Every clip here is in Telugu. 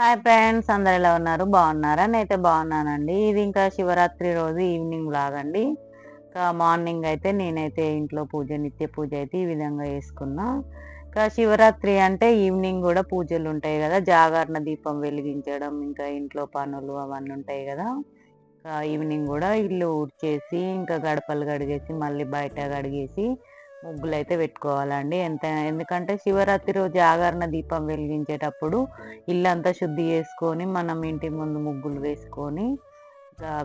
హాయ్ ఫ్రెండ్స్ అందరు ఎలా ఉన్నారు? బాగున్నారా? నేనైతే బాగున్నానండి. ఇది ఇంకా శివరాత్రి రోజు ఈవినింగ్ లాగండి ఇంకా మార్నింగ్ అయితే నేనైతే ఇంట్లో పూజ నిత్య పూజ అయితే ఈ విధంగా వేసుకున్నా ఇంకా శివరాత్రి అంటే ఈవినింగ్ కూడా పూజలు ఉంటాయి కదా. జాగరణ దీపం వెలిగించడం ఇంకా ఇంట్లో పనులు అవన్నీ ఉంటాయి కదా. ఇంకా ఈవినింగ్ కూడా ఇల్లు ఊడ్చేసి ఇంకా గడపలు కడిగేసి మళ్ళీ బయట కడిగేసి ముగ్గులు అయితే పెట్టుకోవాలండి. ఎంత ఎందుకంటే శివరాత్రి రోజు జాగరణ దీపం వెలిగించేటప్పుడు ఇల్లంతా శుద్ధి చేసుకొని మనం ఇంటి ముందు ముగ్గులు వేసుకొని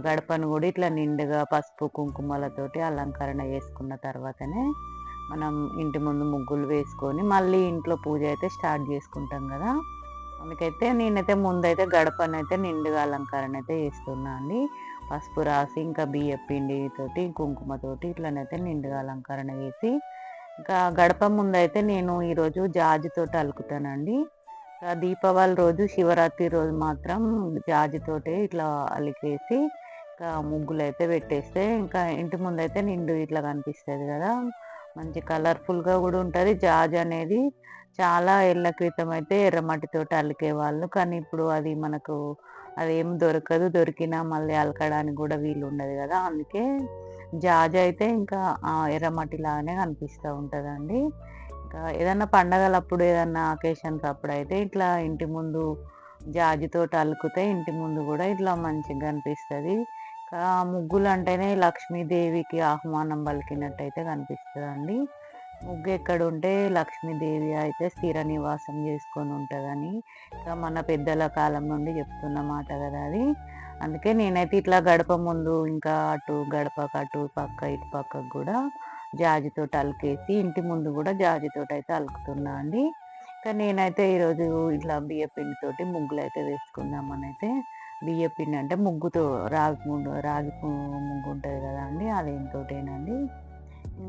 గడపను కూడా ఇట్లా నిండుగా పసుపు కుంకుమలతోటి అలంకరణ చేసుకున్న తర్వాతనే మనం ఇంటి ముందు ముగ్గులు వేసుకొని మళ్ళీ ఇంట్లో పూజ అయితే స్టార్ట్ చేసుకుంటాం కదా. అందుకైతే నేనైతే ముందైతే గడపనైతే నిండుగా అలంకరణ అయితే చేస్తున్నా అండి. పసుపు రాసి ఇంకా బియ్య పిండి కుంకుమతోటి ఇట్లనైతే నిండుగా అలంకరణ చేసి ఇంకా గడప ముందైతే నేను ఈరోజు జాజితోటి అలుకుతానండి. దీపావళి రోజు శివరాత్రి రోజు మాత్రం జాజితోటే ఇట్లా అలికేసి ఇంకా ముగ్గులు అయితే పెట్టేస్తే ఇంకా ఇంటి ముందైతే నిండు ఇట్లా కనిపిస్తుంది కదా. మంచి కలర్ఫుల్గా కూడా ఉంటుంది. జాజ్ అనేది చాలా ఏళ్ళ క్రితం అయితే ఎర్రమట్టితోటి అలికే వాళ్ళు. కానీ ఇప్పుడు అది మనకు అదేం దొరకదు దొరికినా మళ్ళీ అలకడానికి కూడా వీలు ఉండదు కదా. అందుకే జాజ్ అయితే ఇంకా ఎర్రమట్టి లాగానే కనిపిస్తూ ఉంటుందండి. ఇంకా ఏదన్నా పండగలప్పుడు ఏదన్నా అకేషన్స్ అప్పుడు అయితే ఇట్లా ఇంటి ముందు జాజితో అలుకుతే ఇంటి ముందు కూడా ఇట్లా మంచిగా కనిపిస్తుంది. ముగ్గులు అంటేనే లక్ష్మీదేవికి ఆహ్వానం పలికినట్టయితే కనిపిస్తుంది అండి ముగ్గు ఎక్కడ ఉంటే లక్ష్మీదేవి అయితే స్థిర నివాసం చేసుకొని ఉంటుందని ఇంకా మన పెద్దల కాలం నుండి చెప్తున్న మాట కదా అది. అందుకే నేనైతే ఇట్లా గడప ముందు ఇంకా అటు గడపకు అటు పక్క ఇటు పక్కకు కూడా జాజితో అలకేసి ఇంటి ముందు కూడా జాజితో అయితే అలుకుతున్నా అండి. ఇంకా నేనైతే ఈరోజు ఇట్లా బియ్య పిండితోటి ముగ్గులు అయితే వేసుకుందామని అయితే బియ్య పిండి అంటే ముగ్గుతో రాగి ముగ్గు రాగి ముగ్గు ఉంటుంది కదా అండి అదేంతోటేనండి.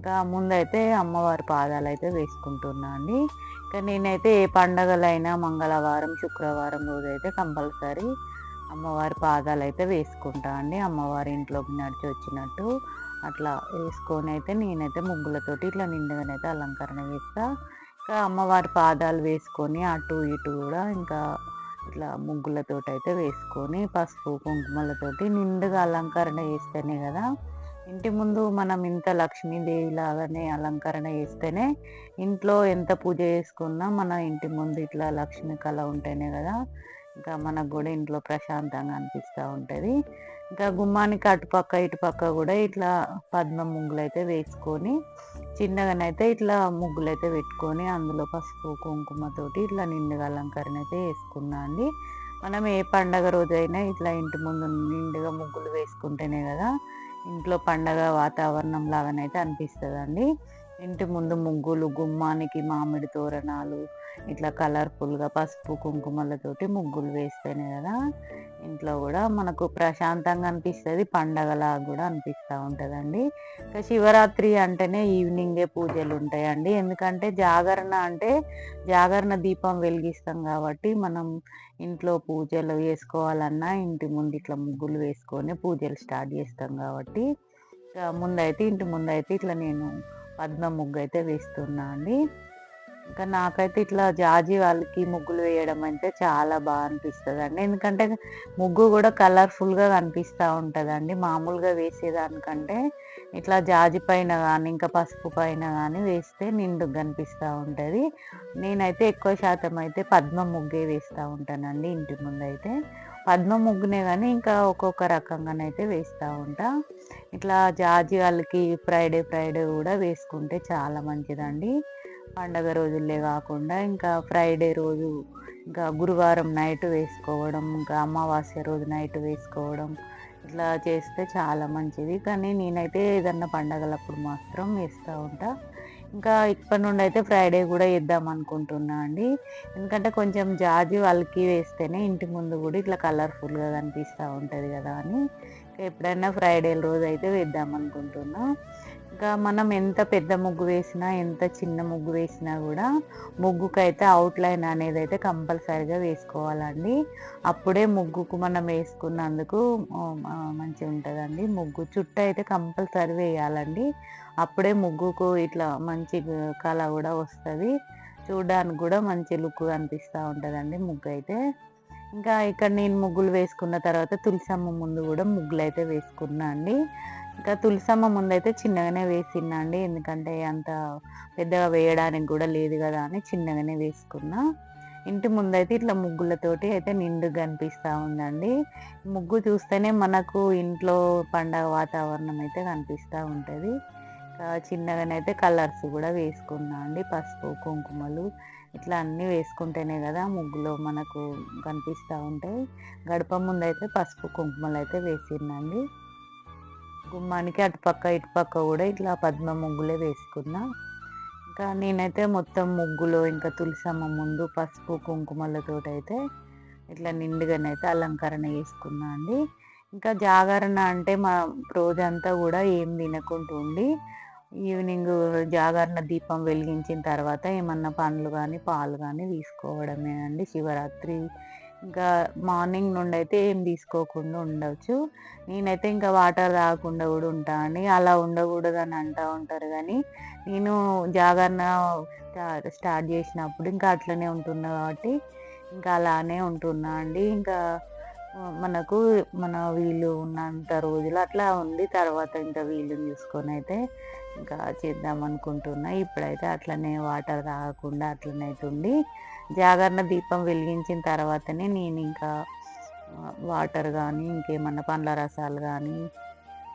ఇంకా ముందైతే అమ్మవారి పాదాలు అయితే వేసుకుంటున్నా అండి. ఇంకా నేనైతే ఏ పండగలైనా మంగళవారం శుక్రవారం రోజు అయితే కంపల్సరీ అమ్మవారి పాదాలు అయితే వేసుకుంటా అండి. అమ్మవారి ఇంట్లోకి నడిచి వచ్చినట్టు అట్లా వేసుకొని అయితే నేనైతే ముగ్గులతోటి ఇట్లా నిండుగానైతే అలంకరణ వేస్తా ఇంకా అమ్మవారి పాదాలు వేసుకొని అటు ఇటు కూడా ఇంకా ఇట్లా ముగ్గులతోటి అయితే వేసుకొని పసుపు కుంకుమలతోటి నిండుగా అలంకరణ చేస్తేనే కదా ఇంటి ముందు మనం ఇంత లక్ష్మీదేవి లాగానే అలంకరణ చేస్తేనే ఇంట్లో ఎంత పూజ చేసుకున్నా మన ఇంటి ముందు ఇట్లా లక్ష్మి కళ ఉంటేనే కదా ఇంకా మనకు కూడా ఇంట్లో ప్రశాంతంగా అనిపిస్తూ ఉంటుంది. ఇంకా గుమ్మానికి అటుపక్క ఇటుపక్క కూడా ఇట్లా పద్మ ముగ్గులు అయితే వేసుకొని చిన్నగానైతే ఇట్లా ముగ్గులు అయితే పెట్టుకొని అందులో పసుపు కుంకుమతోటి ఇట్లా నిండుగా అలంకరణ అయితే వేసుకున్నా అండి. మనం ఏ పండగ రోజైనా ఇట్లా ఇంటి ముందు నిండుగా ముగ్గులు వేసుకుంటేనే కదా ఇంట్లో పండగ వాతావరణం లాగానైతే అనిపిస్తుంది అండి ఇంటి ముందు ముగ్గులు గుమ్మానికి మామిడి తోరణాలు ఇట్లా కలర్ఫుల్గా పసుపు కుంకుమలతోటి ముగ్గులు వేస్తేనే కదా ఇంట్లో కూడా మనకు ప్రశాంతంగా అనిపిస్తుంది పండగలా కూడా అనిపిస్తూ ఉంటుందండి. ఇంకా శివరాత్రి అంటేనే ఈవినింగే పూజలు ఉంటాయండి. ఎందుకంటే జాగరణ అంటే జాగరణ దీపం వెలిగిస్తాం కాబట్టి మనం ఇంట్లో పూజలు వేసుకోవాలన్నా ఇంటి ముందు ఇట్లా ముగ్గులు వేసుకొని పూజలు స్టార్ట్ చేస్తాం కాబట్టి. ముందైతే ఇంటి ముందైతే ఇట్లా నేను పద్మ ముగ్గు అయితే వేస్తున్నా అండి. ఇంకా నాకైతే ఇట్లా జాజి వాళ్ళకి ముగ్గులు వేయడం అంటే చాలా బాగా అనిపిస్తుంది అండి ఎందుకంటే ముగ్గు కూడా కలర్ఫుల్గా కనిపిస్తూ ఉంటుందండి. మామూలుగా వేసేదానికంటే ఇట్లా జాజి పైన కానీ ఇంకా పసుపు పైన కానీ వేస్తే నిండుగా కనిపిస్తూ ఉంటుంది. నేనైతే ఎక్కువ శాతం అయితే పద్మ ముగ్గే వేస్తూ ఉంటానండి ఇంటి ముందు అయితే పద్మ ముగ్గునే కానీ ఇంకా ఒక్కొక్క రకంగానైతే వేస్తూ ఉంటా. ఇట్లా జాజి వాళ్ళకి ఫ్రైడే ఫ్రైడే కూడా వేసుకుంటే చాలా మంచిదండి. పండగ రోజులే కాకుండా ఇంకా ఫ్రైడే రోజు ఇంకా గురువారం నైట్ వేసుకోవడం ఇంకా అమావాస్య రోజు నైట్ వేసుకోవడం ఇట్లా చేస్తే చాలా మంచిది. కానీ నేనైతే ఏదన్నా పండగలప్పుడు మాత్రం వేస్తూ ఉంటా. ఇంకా ఇప్పటి నుండి అయితే ఫ్రైడే కూడా వేద్దాం అనుకుంటున్నా అండి. ఎందుకంటే కొంచెం జాజి వాళ్ళకి వేస్తేనే ఇంటి ముందు కూడా ఇట్లా కలర్ఫుల్గా కనిపిస్తూ ఉంటుంది కదా అని. ఎప్పుడైనా ఫ్రైడే రోజు అయితే వేద్దాం అనుకుంటున్నా. ఇంకా మనం ఎంత పెద్ద ముగ్గు వేసినా ఎంత చిన్న ముగ్గు వేసినా కూడా ముగ్గుకు అయితే అవుట్లైన్ అనేది అయితే కంపల్సరీగా వేసుకోవాలండి. అప్పుడే ముగ్గుకు మనం వేసుకున్నందుకు మంచిగా ఉంటుందండి. ముగ్గు చుట్టూ అయితే కంపల్సరీ వేయాలండి. అప్పుడే ముగ్గుకు ఇట్లా మంచి కళ కూడా వస్తుంది. చూడడానికి కూడా మంచి లుక్ కనిపిస్తూ ఉంటుందండి ముగ్గు అయితే. ఇంకా ఇక్కడ నేను ముగ్గులు వేసుకున్న తర్వాత తులసమ్మ ముందు కూడా ముగ్గులు అయితే వేసుకున్నా అండి. ఇంకా తులసమ్మ ముందు అయితే చిన్నగానే వేసినా అండి. ఎందుకంటే అంత పెద్దగా వేయడానికి కూడా లేదు కదా అని చిన్నగానే వేసుకున్నా. ఇంటి ముందైతే ఇట్లా ముగ్గులతోటి అయితే నిండుగా కనిపిస్తూ ఉందండి. ముగ్గు చూస్తేనే మనకు ఇంట్లో పండగ వాతావరణం అయితే కనిపిస్తూ ఉంటుంది. చిన్నగానైతే కలర్స్ కూడా వేసుకున్నా అండి. పసుపు కుంకుమలు ఇట్లా అన్నీ వేసుకుంటేనే కదా ముగ్గులో మనకు కనిపిస్తూ ఉంటాయి. గడప ముందైతే పసుపు కుంకుమలు అయితే వేసిందండి గుమ్మానికి అటుపక్క ఇటుపక్క కూడా ఇట్లా పద్మ ముగ్గులే వేసుకున్నా. ఇంకా నేనైతే మొత్తం ముగ్గులో ఇంకా తులసమ్మ ముందు పసుపు కుంకుమలతో అయితే ఇట్లా నిండుగానైతే అలంకరణ చేసుకున్నా అండి. ఇంకా జాగరణ అంటే మా రోజంతా కూడా ఏం తినకుండా ఉండి ఈవినింగ్ జాగరణ దీపం వెలిగించిన తర్వాత ఏమన్నా పండ్లు కానీ పాలు కానీ తీసుకోవడమే అండి. శివరాత్రి ఇంకా మార్నింగ్ నుండి అయితే ఏం తీసుకోకుండా ఉండవచ్చు నేనైతే ఇంకా వాటర్ తాగకుండా కూడా ఉంటా అండి. అలా ఉండకూడదు అని అంటూ ఉంటారు కానీ నేను జాగరణ స్టార్ట్ చేసినప్పుడు ఇంకా అట్లనే ఉంటున్నా కాబట్టి ఇంకా అలానే ఉంటున్నా అండి. ఇంకా మనకు మన వీలు ఉన్నంత రోజులు అట్లా ఉంది. తర్వాత ఇంకా వీలు చూసుకొని అయితే ఇంకా చేద్దాం అనుకుంటున్నా. ఇప్పుడైతే అట్లనే వాటర్ తాగకుండా అట్లనే ఉండి జాగరణ దీపం వెలిగించిన తర్వాతనే నేను ఇంకా వాటర్ కానీ ఇంకేమన్నా పండ్ల రసాలు కానీ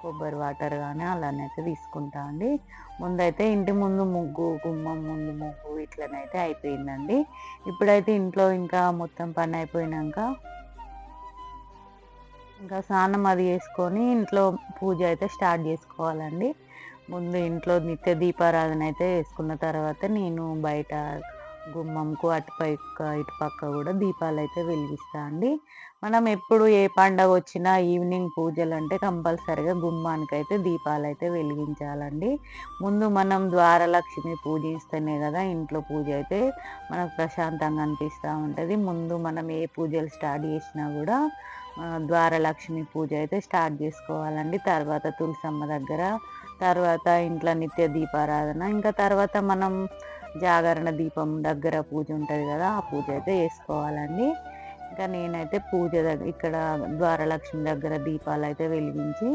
కొబ్బరి వాటర్ కానీ అలానే అయితే తీసుకుంటా అండి. ముందైతే ఇంటి ముందు ముగ్గు గుమ్మం ముందు ముగ్గు ఇట్లనైతే అయిపోయిందండి. ఇప్పుడైతే ఇంట్లో ఇంకా మొత్తం పని అయిపోయినాక ఇంకా స్నానం అది చేసుకొని ఇంట్లో పూజ అయితే స్టార్ట్ చేసుకోవాలండి. ముందు ఇంట్లో నిత్య దీపారాధన అయితే వేసుకున్న తర్వాత నేను బయట గుమ్మంకు అటుపక్క ఇటుపక్క కూడా దీపాలు అయితే వెలిగిస్తా అండి. మనం ఎప్పుడు ఏ పండగ వచ్చినా ఈవినింగ్ పూజలు అంటే కంపల్సరిగా గుమ్మానికి అయితే దీపాలు అయితే వెలిగించాలండి. ముందు మనం ద్వారలక్ష్మి పూజిస్తేనే కదా ఇంట్లో పూజ అయితే మనకు ప్రశాంతంగా అనిపిస్తూ ఉంటుంది. ముందు మనం ఏ పూజలు స్టార్ట్ చేసినా కూడా ద్వారలక్ష్మి పూజ అయితే స్టార్ట్ చేసుకోవాలండి. తర్వాత తులసమ్మ దగ్గర తర్వాత ఇంట్లో నిత్య దీపారాధన ఇంకా తర్వాత మనం జాగరణ దీపం దగ్గర పూజ ఉంటుంది కదా ఆ పూజ అయితే వేసుకోవాలండి ఇంకా నేనైతే పూజ దగ్గర ఇక్కడ ద్వారలక్ష్మి దగ్గర దీపాలు అయితే వెలిగించి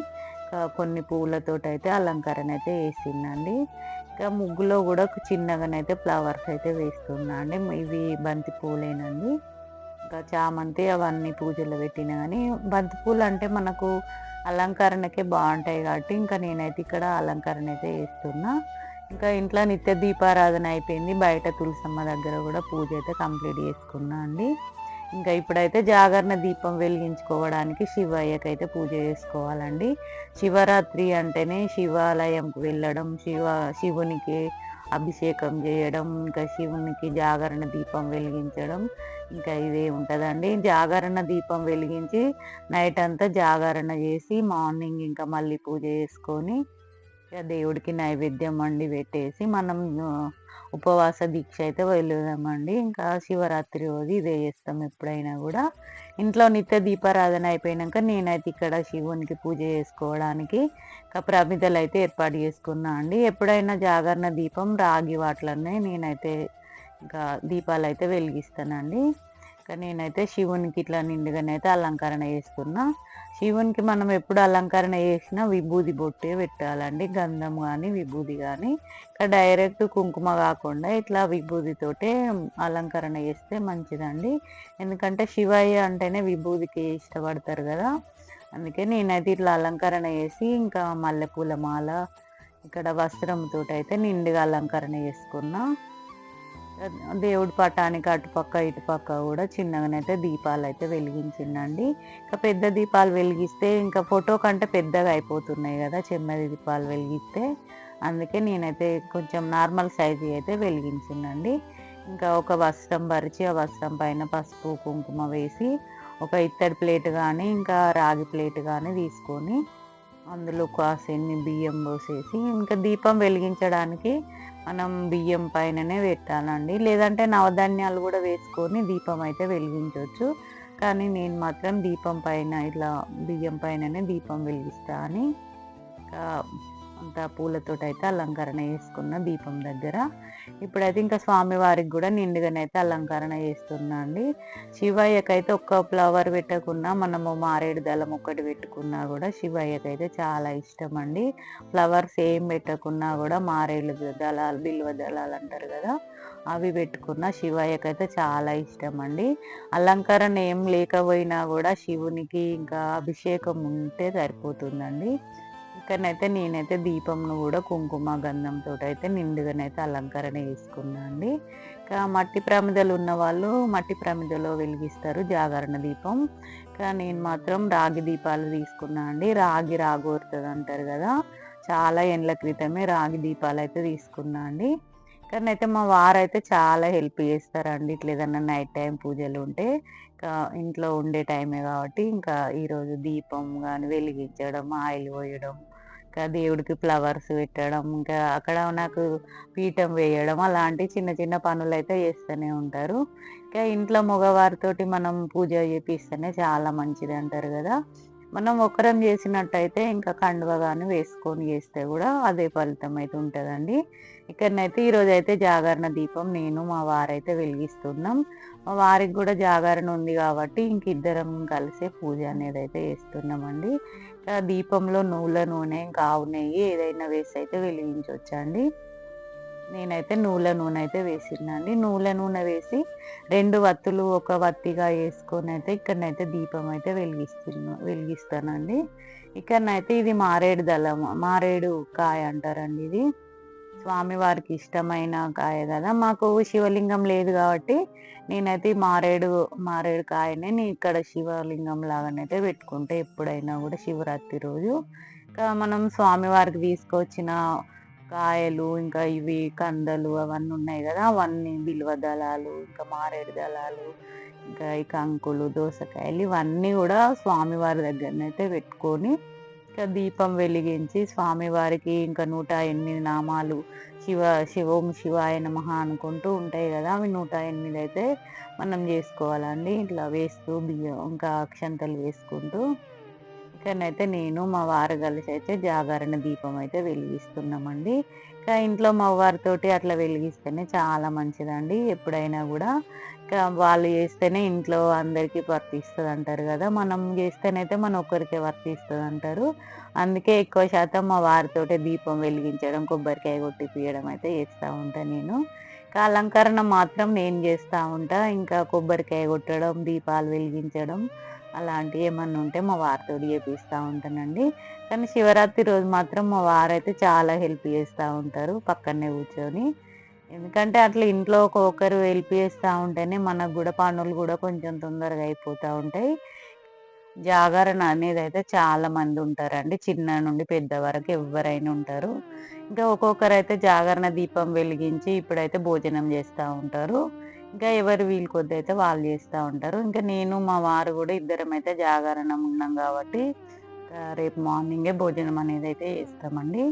కొన్ని పూలతోటి అయితే అలంకరణ అయితే వేసిందండి ఇంకా ముగ్గులో కూడా చిన్నగానైతే ఫ్లవర్స్ అయితే వేస్తున్నా అండి ఇవి బంతి పూలేనండి. ఇంకా చామంతి అవన్నీ పూజలు పెట్టినా కానీ బంతి పూలు అంటే మనకు అలంకరణకే బాగుంటాయి కాబట్టి ఇంకా నేనైతే ఇక్కడ అలంకరణ అయితే వేస్తున్నా ఇంకా ఇంట్లో నిత్య దీపారాధన అయిపోయింది. బయట తులసమ్మ దగ్గర కూడా పూజ అయితే కంప్లీట్ చేసుకున్నా అండి. ఇంకా ఇప్పుడైతే జాగరణ దీపం వెలిగించుకోవడానికి శివయ్యకి అయితే పూజ చేసుకోవాలండి. శివరాత్రి అంటేనే శివాలయంకు వెళ్ళడం శివ శివునికి అభిషేకం చేయడం ఇంకా శివునికి జాగరణ దీపం వెలిగించడం ఇంకా ఇదే ఉంటుందండి. జాగరణ దీపం వెలిగించి నైట్ అంతా జాగరణ చేసి మార్నింగ్ ఇంకా మళ్ళీ పూజ చేసుకొని దేవుడికి నైవేద్యం వండి పెట్టేసి మనం ఉపవాస దీక్ష అయితే వదిలేదామండి ఇంకా శివరాత్రి రోజు ఇదే చేస్తాం ఎప్పుడైనా కూడా. ఇంట్లో నిత్య దీపారాధన అయిపోయినాక నేనైతే ఇక్కడ శివునికి పూజ చేసుకోవడానికి ప్రమిదలు అయితే ఏర్పాటు చేసుకున్నా అండి. ఎప్పుడైనా జాగరణ దీపం రాగి వాటిలోనే నేనైతే ఇంకా దీపాలు అయితే వెలిగిస్తానండి. ఇంకా నేనైతే శివునికి ఇట్లా నిండుగానైతే అలంకరణ చేసుకున్నా శివునికి మనం ఎప్పుడు అలంకరణ చేసినా విభూది బొట్టే పెట్టాలండి. గంధం కానీ విభూది కానీ ఇంకా డైరెక్ట్ కుంకుమ కాకుండా ఇట్లా విభూదితోటే అలంకరణ చేస్తే మంచిదండి. ఎందుకంటే శివయ్య అంటేనే విభూదికి ఇష్టపడతారు కదా. అందుకే నేనైతే ఇట్లా అలంకరణ చేసి ఇంకా మల్లెపూల మాల ఇక్కడ వస్త్రంతో అయితే నిండుగా అలంకరణ చేసుకున్నా. దేవుడి పటానికి అటుపక్క ఇటుపక్క కూడా చిన్నగానైతే దీపాలు అయితే వెలిగించిందండి. ఇంకా పెద్ద దీపాలు వెలిగిస్తే ఇంకా ఫోటో కంటే పెద్దగా అయిపోతున్నాయి కదా చెమ్మది దీపాలు వెలిగిస్తే. అందుకే నేనైతే కొంచెం నార్మల్ సైజు అయితే వెలిగించిందండి. ఇంకా ఒక వస్త్రం పరిచి ఆ వస్త్రం పైన పసుపు కుంకుమ వేసి ఒక ఇత్తడి ప్లేట్ కానీ ఇంకా రాగి ప్లేట్ కానీ తీసుకొని అందులో కాసేన్ని బియ్యం పోసేసి ఇంకా దీపం వెలిగించడానికి మనం బియ్యం పైననే పెట్టాలండి. లేదంటే నవధాన్యాలు కూడా వేసుకొని దీపం అయితే వెలిగించవచ్చు. కానీ నేను మాత్రం దీపం పైన ఇట్లా బియ్యం పైననే దీపం వెలిగిస్తా అని. ఇంకా అంతా పూలతోటి అయితే అలంకరణ చేసుకున్న దీపం దగ్గర. ఇప్పుడైతే ఇంకా స్వామివారికి కూడా నిండుగానైతే అలంకరణ చేస్తున్నా అండి. శివయ్యకైతే ఒక్క ఫ్లవర్ పెట్టకున్నా మనము మారేడు దళం ఒక్కటి పెట్టుకున్నా కూడా శివయ్యకైతే చాలా ఇష్టం అండి. ఫ్లవర్స్ ఏం పెట్టకున్నా కూడా మారేడు దళాలు బిల్వ దళాలు అంటారు కదా అవి పెట్టుకున్న శివయ్యకైతే చాలా ఇష్టం అండి. అలంకరణ ఏం లేకపోయినా కూడా శివునికి ఇంకా అభిషేకం ఉంటే సరిపోతుందండి. పక్కనైతే నేనైతే దీపంను కూడా కుంకుమ గంధంతో అయితే నిండుగానైతే అలంకరణ చేసుకున్నా అండి. ఇంకా మట్టి ప్రమిదలు ఉన్న వాళ్ళు మట్టి ప్రమిదలో వెలిగిస్తారు జాగరణ దీపం. ఇంకా నేను మాత్రం రాగి దీపాలు తీసుకున్నా అండి. రాగి రాగోరుతుంది అంటారు కదా చాలా ఎండ్ల క్రితమే రాగి దీపాలు అయితే తీసుకున్నా అండి. కానీ అయితే మా వారైతే చాలా హెల్ప్ చేస్తారండి. ఇట్లా ఏదన్నా నైట్ టైం పూజలు ఉంటే ఇంకా ఇంట్లో ఉండే టైమే కాబట్టి ఇంకా ఈరోజు దీపం కానీ వెలిగించడం ఆయిల్ పోయడం ఇంకా దేవుడికి ఫ్లవర్స్ పెట్టడం ఇంకా అక్కడ నాకు పీఠం వేయడం అలాంటి చిన్న చిన్న పనులు అయితే చేస్తూనే ఉంటారు. ఇంకా ఇంట్లో మగవారితోటి మనం పూజ చేపిస్తేనే చాలా మంచిది అంటారు కదా. మనం ఒకరం చేసినట్టయితే ఇంకా కండువ కానీ వేసుకొని చేస్తే కూడా అదే ఫలితం అయితే ఉంటుందండి. ఇక్కడనైతే ఈరోజు అయితే జాగరణ దీపం నేను మా వారైతే వెలిగిస్తున్నాం. వారికి కూడా జాగరణ ఉంది కాబట్టి ఇంక ఇద్దరం కలిసే పూజ అనేది అయితే చేస్తున్నామండి దీపంలో నువ్వుల నూనె ఇంకా ఆవు నెయ్యి ఏదైనా వేసి అయితే వెలిగించవచ్చండి నేనైతే నూనె నూనె అయితే వేసిందండి నూనె నూనె వేసి రెండు వత్తులు ఒక వత్తిగా వేసుకొని అయితే ఇక్కడనైతే దీపం అయితే వెలిగిస్తున్నా వెలిగిస్తానండి. ఇక్కడనైతే ఇది మారేడు దళం మారేడు కాయ అంటారండి ఇది. స్వామివారికి ఇష్టమైన కాయ కదా. మాకు శివలింగం లేదు కాబట్టి నేనైతే మారేడు మారేడు కాయనే నేను ఇక్కడ శివలింగం లాగానైతే పెట్టుకుంటే. ఎప్పుడైనా కూడా శివరాత్రి రోజు. ఇంకా మనం స్వామివారికి తీసుకొచ్చిన కాయలు ఇంకా ఇవి కందలు అవన్నీ ఉన్నాయి కదా. అవన్నీ బిల్వ దళాలు ఇంకా మారేడు దళాలు ఇంకా ఈ కంకులు దోసకాయలు ఇవన్నీ కూడా స్వామివారి దగ్గరనైతే పెట్టుకొని దీపం వెలిగించి స్వామివారికి ఇంకా నూట ఎనిమిది నామాలు శివ శివం శివాయ నమ అనుకుంటూ ఉంటాయి కదా అవి నూట ఎనిమిది అయితే మనం చేసుకోవాలండి. ఇట్లా వేస్తూ బియ్యం ఇంకా అక్షంతలు వేసుకుంటూ ఇక్కడనైతే నేను మా వారు కలిసి అయితే జాగరణ దీపం అయితే వెలిగిస్తున్నామండి. ఇంకా ఇంట్లో మా వారితోటి అట్లా వెలిగిస్తేనే చాలా మంచిదండి ఎప్పుడైనా కూడా. ఇంకా వాళ్ళు చేస్తేనే ఇంట్లో అందరికీ వర్తిస్తుంది అంటారు కదా మనం చేస్తేనైతే మన ఒక్కరికే వర్తిస్తుంది అంటారు అందుకే ఎక్కువ శాతం మా వారితోటే దీపం వెలిగించడం కొబ్బరికాయ కొట్టి తీయడం అయితే చేస్తూ ఉంటాను నేను. ఇంకా అలంకరణ మాత్రం నేను చేస్తూ ఉంటా ఇంకా కొబ్బరికాయ కొట్టడం దీపాలు వెలిగించడం అలాంటివి ఏమన్నా ఉంటే మా వారితో చేపిస్తూ ఉంటానండి. కానీ శివరాత్రి రోజు మాత్రం మా వారైతే చాలా హెల్ప్ చేస్తూ ఉంటారు పక్కనే కూర్చొని. ఎందుకంటే అట్లా ఇంట్లో ఒక్కొక్కరు హెల్ప్ చేస్తూ ఉంటేనే మనకు కూడా పనులు కూడా కొంచెం తొందరగా అయిపోతూ ఉంటాయి. జాగరణ అనేది అయితే చాలా మంది ఉంటారండి. చిన్న నుండి పెద్ద వరకు ఎవరైనా ఉంటారు. ఇంకా ఒక్కొక్కరు అయితే జాగరణ దీపం వెలిగించి ఇప్పుడైతే భోజనం చేస్తూ ఉంటారు. ఇంకా ఎవరు వీలు కొద్ది అయితే వాళ్ళు చేస్తూ ఉంటారు. ఇంకా నేను మా వారు కూడా ఇద్దరం అయితే జాగరణం ఉన్నాం కాబట్టి రేపు మార్నింగే భోజనం అనేది అయితే చేస్తామండి.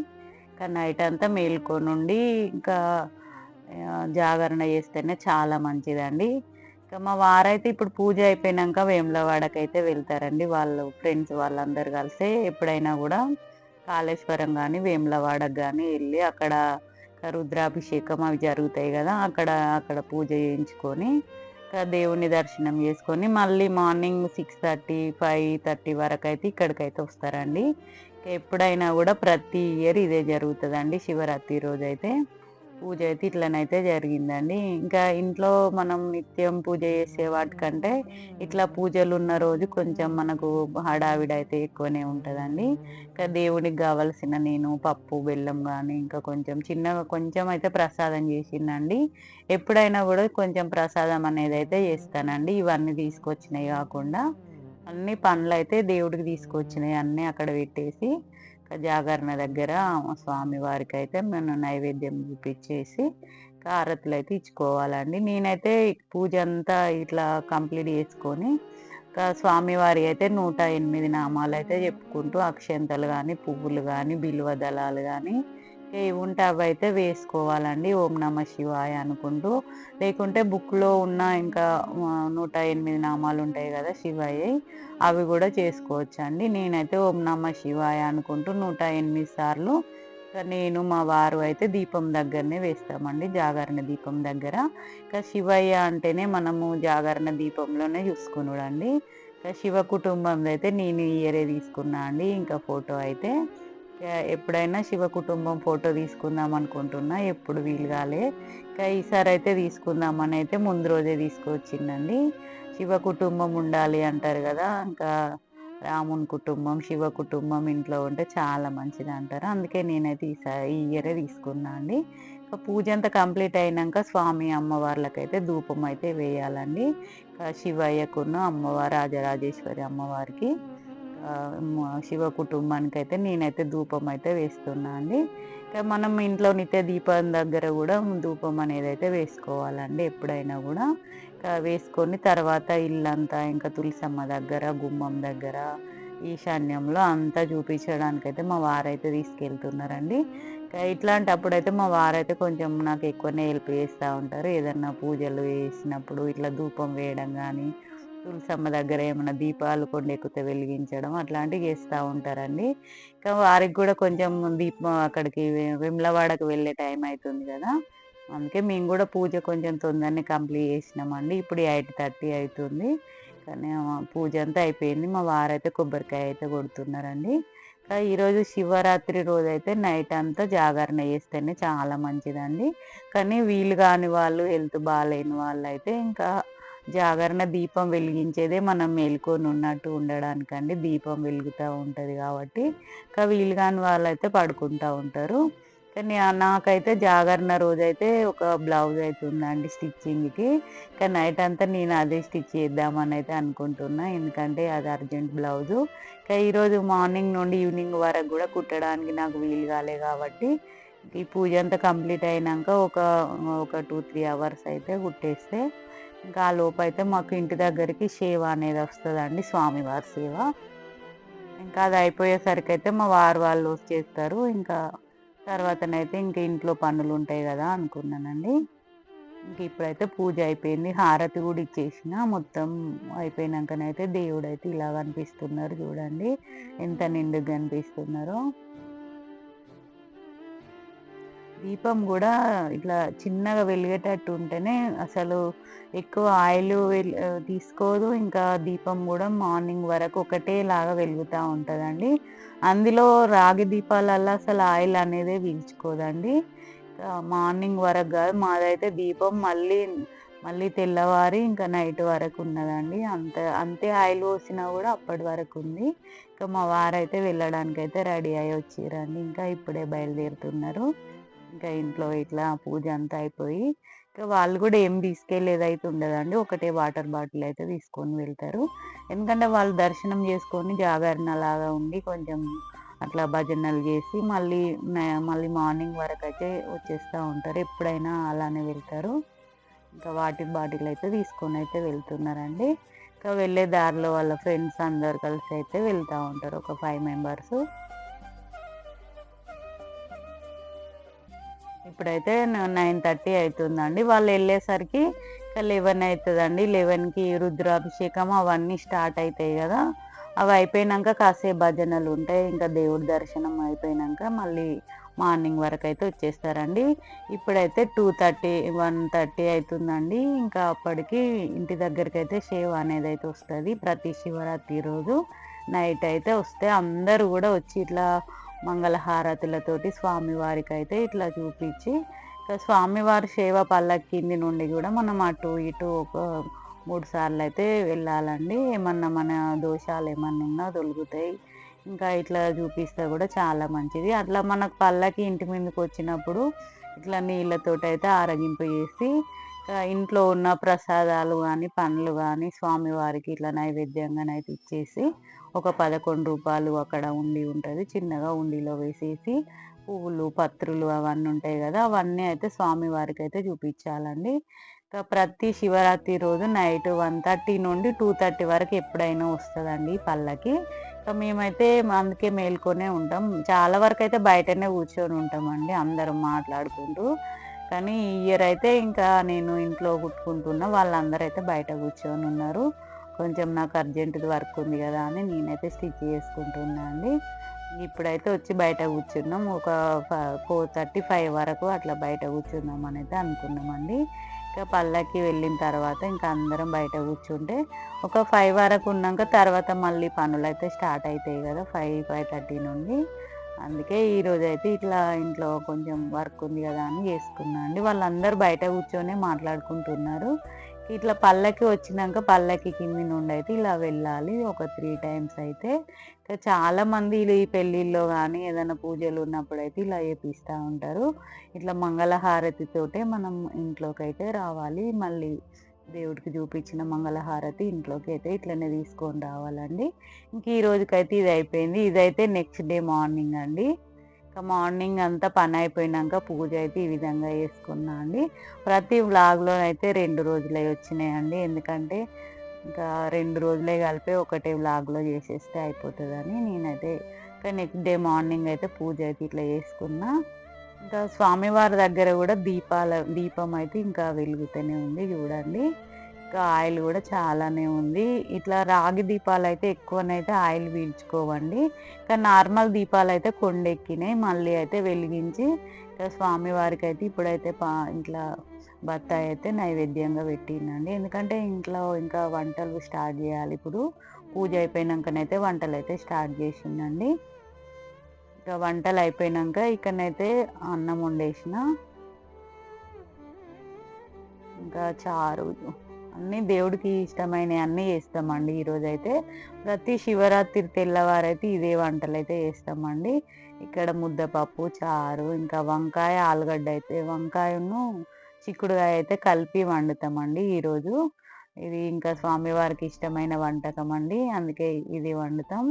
ఇంకా నైట్ అంతా మేల్కొనుండి ఇంకా జాగరణ చేస్తేనే చాలా మంచిదండి. ఇంకా మా వారైతే ఇప్పుడు పూజ అయిపోయినాక వేములవాడకైతే వెళ్తారండి. వాళ్ళు ఫ్రెండ్స్ వాళ్ళందరూ కలిసి ఎప్పుడైనా కూడా కాళేశ్వరం కానీ వేములవాడకు కానీ వెళ్ళి అక్కడ రుద్రాభిషేకం అవి జరుగుతాయి కదా అక్కడ అక్కడ పూజ చేయించుకొని దేవుని దర్శనం చేసుకొని మళ్ళీ morning six thirty five thirty వరకు అయితే ఇక్కడికైతే వస్తారండి. ఎప్పుడైనా కూడా ప్రతి ఇయర్ ఇదే జరుగుతుందండి శివరాత్రి రోజైతే. పూజ అయితే ఇట్లనైతే జరిగిందండి. ఇంకా ఇంట్లో మనం నిత్యం పూజ చేసే వాటికంటే ఇట్లా పూజలు ఉన్న రోజు కొంచెం మనకు హడావిడి అయితే ఎక్కువనే ఉంటుందండి. ఇంకా దేవుడికి కావలసిన నేను పప్పు బెల్లం కానీ ఇంకా కొంచెం చిన్నగా కొంచెం అయితే ప్రసాదం చేసిందండి. ఎప్పుడైనా కూడా కొంచెం ప్రసాదం అనేది అయితే చేస్తానండి. ఇవన్నీ తీసుకొచ్చినాయి కాకుండా. అన్ని పనులు అయితే దేవుడికి తీసుకొచ్చినాయి అన్నీ అక్కడ పెట్టేసి జాగరణ దగ్గర స్వామి వారికి అయితే మేము నైవేద్యం చూపించేసి హారతులు అయితే ఇచ్చుకోవాలండి. నేనైతే పూజ అంతా ఇట్లా కంప్లీట్ చేసుకొని స్వామివారి అయితే నూట ఎనిమిది నామాలు అయితే చెప్పుకుంటూ అక్షంతలు కానీ పువ్వులు కానీ బిల్వ దళాలు కానీ ఉంటే అవి అయితే వేసుకోవాలండి. ఓం నమ శివాయ అనుకుంటూ. లేకుంటే బుక్లో ఉన్న ఇంకా నూట ఎనిమిది నామాలు ఉంటాయి కదా శివయ్య అవి కూడా చేసుకోవచ్చు అండి నేనైతే ఓం నమ శివాయ అనుకుంటూ నూట ఎనిమిది సార్లు నేను మా వారు అయితే దీపం దగ్గరనే వేస్తామండి. జాగరణ దీపం దగ్గర. ఇంకా శివయ్య అంటేనే మనము జాగరణ దీపంలోనే చూసుకున్నాడండి ఇంకా శివ కుటుంబంలో అయితే నేను ఇయరే తీసుకున్నా అండి. ఇంకా ఫోటో అయితే ఎప్పుడైనా శివ కుటుంబం ఫోటో తీసుకుందాం అనుకుంటున్నా ఎప్పుడు వీలు కాలే. ఇంకా ఈసారి అయితే తీసుకుందామని అయితే ముందు రోజే తీసుకొచ్చిందండి. శివ కుటుంబం ఉండాలి అంటారు కదా ఇంకా రాముని కుటుంబం శివ కుటుంబం ఇంట్లో ఉంటే చాలా మంచిది అంటారు. అందుకే నేనైతే ఈసారి ఈ ఇయరే తీసుకున్నా అండి. ఇంకా పూజ అంతా కంప్లీట్ అయినాక స్వామి అమ్మవార్లకైతే ధూపం అయితే వేయాలండి. ఇంకా అమ్మవారు రాజరాజేశ్వరి అమ్మవారికి. శివ కుటుంబానికి అయితే నేనైతే ధూపం అయితే వేస్తున్నా అండి. ఇంకా మనం ఇంట్లో నిత్య దీపం దగ్గర కూడా ధూపం అనేది అయితే వేసుకోవాలండి ఎప్పుడైనా కూడా. ఇంకా వేసుకొని తర్వాత ఇల్లంతా ఇంకా తులసమ్మ దగ్గర గుమ్మం దగ్గర ఈశాన్యంలో అంతా చూపించడానికి అయితే మా వారైతే తీసుకెళ్తున్నారండి. ఇంకా ఇట్లాంటప్పుడు అయితే మా వారైతే కొంచెం నాకు ఎక్కువనే హెల్ప్ చేస్తూ ఉంటారు. ఏదన్నా పూజలు చేసినప్పుడు ఇట్లా ధూపం వేయడం కానీ తులసమ్మ దగ్గర ఏమైనా దీపాలు కొండెక్కితే వెలిగించడం అట్లాంటివి చేస్తూ ఉంటారండి. ఇంకా వారికి కూడా కొంచెం దీపం అక్కడికి విమ్లవాడకు వెళ్ళే టైం అవుతుంది కదా. అందుకే మేము కూడా పూజ కొంచెం తొందరనే కంప్లీట్ చేసినామండి. ఇప్పుడు ఎయిట్ థర్టీ అవుతుంది కానీ పూజ అంతా అయిపోయింది. మా వారైతే కొబ్బరికాయ అయితే కొడుతున్నారండి. ఇంకా ఈరోజు శివరాత్రి రోజు అయితే నైట్ అంతా జాగరణ చేస్తేనే చాలా మంచిదండి. కానీ వీలు కాని వాళ్ళు హెల్త్ బాగాలేని వాళ్ళు అయితే ఇంకా జాగరణ దీపం వెలిగించేదే మనం మేల్కొని ఉన్నట్టు ఉండడానికండి దీపం వెలుగుతూ ఉంటుంది కాబట్టి ఇంకా వీలు కాని వాళ్ళు అయితే పడుకుంటూ ఉంటారు. కానీ నాకైతే జాగరణ రోజైతే ఒక బ్లౌజ్ అయితే ఉందండి స్టిచ్చింగ్కి. కానీ నైట్ అంతా నేను అదే స్టిచ్ చేద్దామని అయితే అనుకుంటున్నా. ఎందుకంటే అది అర్జెంట్ బ్లౌజు. ఇంకా ఈరోజు మార్నింగ్ నుండి ఈవినింగ్ వరకు కూడా కుట్టడానికి నాకు వీలు కాలే కాబట్టి ఈ పూజ అంతా కంప్లీట్ అయినాక ఒక ఒక టూ త్రీ అవర్స్ అయితే కుట్టేస్తే ఇంకా ఆ లోపు అయితే మాకు ఇంటి దగ్గరికి సేవ అనేది వస్తుందండి స్వామివారి సేవ. ఇంకా అది అయిపోయేసరికి అయితే మా వారు వాళ్ళు చేస్తారు ఇంకా తర్వాతనైతే ఇంక ఇంట్లో పనులు ఉంటాయి కదా అనుకున్నానండి. ఇంక ఇప్పుడైతే పూజ అయిపోయింది. హారతి కూడా ఇచ్చేసిన. మొత్తం అయిపోయినాకనైతే దేవుడు అయితే ఇలా కనిపిస్తున్నారు చూడండి. ఎంత నిండుగా కనిపిస్తున్నారో. దీపం కూడా ఇట్లా చిన్నగా వెలిగేటట్టు ఉంటేనే అసలు ఎక్కువ ఆయిల్ వెల్- తీసుకోదు. ఇంకా దీపం కూడా మార్నింగ్ వరకు ఒకటే లాగా వెలుగుతూ ఉంటుందండి. అందులో రాగి దీపాలల్లో అసలు ఆయిల్ అనేది పీల్చుకోదండి. మార్నింగ్ వరకు కాదు మాదైతే దీపం మళ్ళీ మళ్ళీ తెల్లవారి ఇంకా నైట్ వరకు ఉన్నదండి. అంత అంతే ఆయిల్ పోసినా కూడా అప్పటి వరకు ఉంది. ఇంకా మా వారైతే వెళ్ళడానికి అయితే రెడీ అయ్యి వచ్చిరండి ఇంకా ఇప్పుడే బయలుదేరుతున్నారు. ఇంకా ఇంట్లో ఇట్లా పూజ అంతా అయిపోయి ఇంకా వాళ్ళు కూడా ఏం తీసుకెళ్ళేది అయితే ఉండదండి. ఒకటే వాటర్ బాటిల్ అయితే తీసుకొని వెళ్తారు. ఎందుకంటే వాళ్ళు దర్శనం చేసుకొని జాగరణ లాగా ఉండి కొంచెం అట్లా భజనలు చేసి మళ్ళీ మళ్ళీ మార్నింగ్ వరకు అయితే వచ్చేస్తూ ఉంటారు. ఎప్పుడైనా అలానే వెళ్తారు. ఇంకా వాటర్ బాటిల్ అయితే తీసుకొని అయితే వెళ్తున్నారండి. ఇంకా వెళ్ళే దారిలో వాళ్ళ ఫ్రెండ్స్ అందరు కలిసి అయితే వెళ్తూ ఉంటారు. ఒక ఫైవ్ మెంబర్స్. ఇప్పుడైతే నైన్ థర్టీ అవుతుందండి వాళ్ళు వెళ్ళేసరికి లెవెన్ అవుతుందండి లెవెన్కి రుద్రాభిషేకం అవన్నీ స్టార్ట్ అవుతాయి కదా. అవి అయిపోయినాక కాసేపు భజనలు ఉంటాయి. ఇంకా దేవుడి దర్శనం అయిపోయినాక మళ్ళీ మార్నింగ్ వరకు అయితే వచ్చేస్తారండి. ఇప్పుడైతే టూ థర్టీ వన్ థర్టీ అవుతుందండి ఇంకా అప్పటికి ఇంటి దగ్గరికి అయితే సేవ అనేది అయితే వస్తుంది. ప్రతి శివరాత్రి రోజు నైట్ అయితే వస్తే అందరూ కూడా వచ్చి ఇట్లా మంగళహారతులతోటి స్వామివారికి అయితే ఇట్లా చూపించి ఇంకా స్వామివారి సేవ పల్లకింది నుండి కూడా మనం అటు ఇటు ఒక మూడు సార్లు అయితే వెళ్ళాలండి. ఏమన్నా మన దోషాలు ఏమన్నా ఉన్నా తొలుగుతాయి. ఇంకా ఇట్లా చూపిస్తే కూడా చాలా మంచిది. అట్లా మనకు పల్లకి ఇంటి మీదకి వచ్చినప్పుడు ఇట్లా నీళ్ళతోటి అయితే ఆరగింపు చేసి ఇంట్లో ఉన్న ప్రసాదాలు కానీ పండ్లు కానీ స్వామివారికి ఇట్లా నైవేద్యంగానైతే ఇచ్చేసి ఒక పదకొండు రూపాయలు అక్కడ ఉండి ఉంటుంది. చిన్నగా ఉండిలో వేసేసి పువ్వులు పత్రులు అవన్నీ ఉంటాయి కదా అవన్నీ అయితే స్వామివారికి అయితే చూపించాలండి. ఇంకా ప్రతి శివరాత్రి రోజు నైట్ వన్ థర్టీ నుండి టూ థర్టీ వరకు ఎప్పుడైనా వస్తుందండి పళ్ళకి ఇంకా మేమైతే అందుకే మేల్కొనే ఉంటాం. చాలా వరకు అయితే బయటనే కూర్చొని ఉంటామండి అందరం మాట్లాడుకుంటూ. కానీ ఇయర్ అయితే ఇంకా నేను ఇంట్లో కుట్టుకుంటున్నా వాళ్ళందరూ అయితే బయట కూర్చొని ఉన్నారు. కొంచెం నాకు అర్జెంటుది వర్క్ ఉంది కదా అని నేనైతే స్టిచ్ చేసుకుంటున్నా అండి. ఇప్పుడైతే వచ్చి బయట కూర్చున్నాం. ఒక ఫోర్ థర్టీ ఫైవ్ వరకు అట్లా బయట కూర్చుందాం అయితే అనుకున్నామండి ఇంకా పల్లకి వెళ్ళిన తర్వాత ఇంకా అందరం బయట కూర్చుంటే ఒక ఫైవ్ వరకు ఉన్నాక తర్వాత మళ్ళీ పనులు అయితే స్టార్ట్ అవుతాయి కదా ఫైవ్ ఫైవ్ థర్టీ నుండి. అందుకే ఈరోజు అయితే ఇట్లా ఇంట్లో కొంచెం వర్క్ ఉంది కదా అని చేసుకున్నా అండి. వాళ్ళందరూ బయట కూర్చొని మాట్లాడుకుంటున్నారు. ఇట్లా పల్లకి వచ్చినాక పల్లకి కింది నుండి అయితే ఇలా వెళ్ళాలి. ఒక త్రీ టైమ్స్ అయితే. ఇంకా చాలా మంది ఈ పెళ్ళిళ్ళలో కానీ ఏదైనా పూజలు ఉన్నప్పుడు అయితే ఇలా చేపిస్తూ ఉంటారు. ఇట్లా మంగళహారతితోటే మనం ఇంట్లోకి అయితే రావాలి. మళ్ళీ దేవుడికి చూపించిన మంగళహారతి ఇంట్లోకి అయితే ఇట్లనే తీసుకొని రావాలండి. ఇంక ఈ రోజుకైతే ఇది అయిపోయింది. ఇదైతే నెక్స్ట్ డే మార్నింగ్ అండి. ఇంకా మార్నింగ్ అంతా పని అయిపోయినాక పూజ అయితే ఈ విధంగా చేసుకున్నా అండి. ప్రతి వ్లాగ్లో అయితే రెండు రోజులే వచ్చినాయండి. ఎందుకంటే ఇంకా రెండు రోజులే కలిపి ఒకటే వ్లాగ్లో చేసేస్తే అయిపోతుందని నేనైతే ఇంకా నెక్స్ట్ డే మార్నింగ్ అయితే పూజ అయితే ఇట్లా చేసుకున్నా. ఇంకా స్వామివారి దగ్గర కూడా దీపాల దీపం అయితే ఇంకా వెలుగుతూనే ఉంది చూడండి. ఆయిల్ కూడా చాలానే ఉంది. ఇట్లా రాగి దీపాలు అయితే ఎక్కువనైతే ఆయిల్ పీల్చుకోవండి. ఇంకా నార్మల్ దీపాలు అయితే కొండెక్కినాయి. మళ్ళీ అయితే వెలిగించి ఇంకా స్వామివారికి అయితే ఇప్పుడైతే పా ఇట్లా బత్తాయి అయితే నైవేద్యంగా పెట్టిందండి ఎందుకంటే ఇంట్లో ఇంకా వంటలు స్టార్ట్ చేయాలి ఇప్పుడు. పూజ అయిపోయినాకనైతే వంటలు అయితే స్టార్ట్ చేసిందండి ఇంకా వంటలు అయిపోయినాక ఇక్కడనైతే అన్నం వండేసిన. ఇంకా చారు అన్నీ దేవుడికి ఇష్టమైనవి అన్నీ చేస్తామండి. ఈరోజు అయితే ప్రతి శివరాత్రి తెల్లవారైతే ఇదే వంటలు అయితే చేస్తామండి. ఇక్కడ ముద్దపప్పు చారు ఇంకా వంకాయ ఆలుగడ్డ అయితే వంకాయను చిక్కుడుకాయ అయితే కలిపి వండుతామండి ఈరోజు. ఇది ఇంకా స్వామివారికి ఇష్టమైన వంటకం అండి అందుకే ఇది వండుతాం.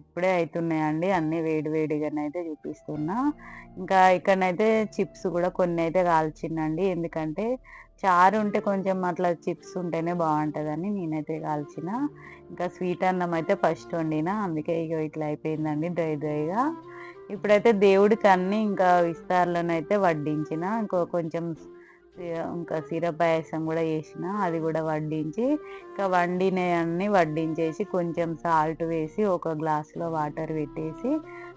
ఇప్పుడే అవుతున్నాయండి అన్ని వేడి వేడిగానైతే చూపిస్తున్నా. ఇంకా ఇక్కడనైతే చిప్స్ కూడా కొన్ని అయితే కాల్చిందండి ఎందుకంటే చారు ఉంటే కొంచెం అట్లా చిప్స్ ఉంటేనే బాగుంటుందని నేనైతే కాల్చిన. ఇంకా స్వీట్ అన్నం అయితే ఫస్ట్ వండిన అందుకే ఇక ఇట్లా అయిపోయిందండి డ్రై డ్రైగా. ఇప్పుడైతే దేవుడికి అన్ని ఇంకా విస్తారలోనైతే వడ్డించిన. ఇంకో కొంచెం ఇంకా సిర పాయసం కూడా చేసిన అది కూడా వడ్డించి ఇంకా వండినవన్నీ వడ్డించేసి కొంచెం సాల్ట్ వేసి ఒక గ్లాసులో వాటర్ పెట్టేసి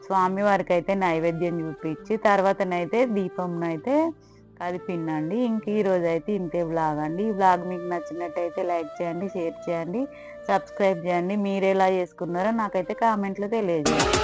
స్వామివారికి అయితే నైవేద్యం చూపించి తర్వాతనైతే దీపంనైతే అది పిన్నండి ఇంక ఈరోజు అయితే ఇంతే బ్లాగ్ అండి. ఈ బ్లాగ్ మీకు నచ్చినట్టయితే లైక్ చేయండి షేర్ చేయండి సబ్స్క్రైబ్ చేయండి. మీరు ఎలా చేసుకున్నారో నాకైతే కామెంట్లో తెలియజేయండి.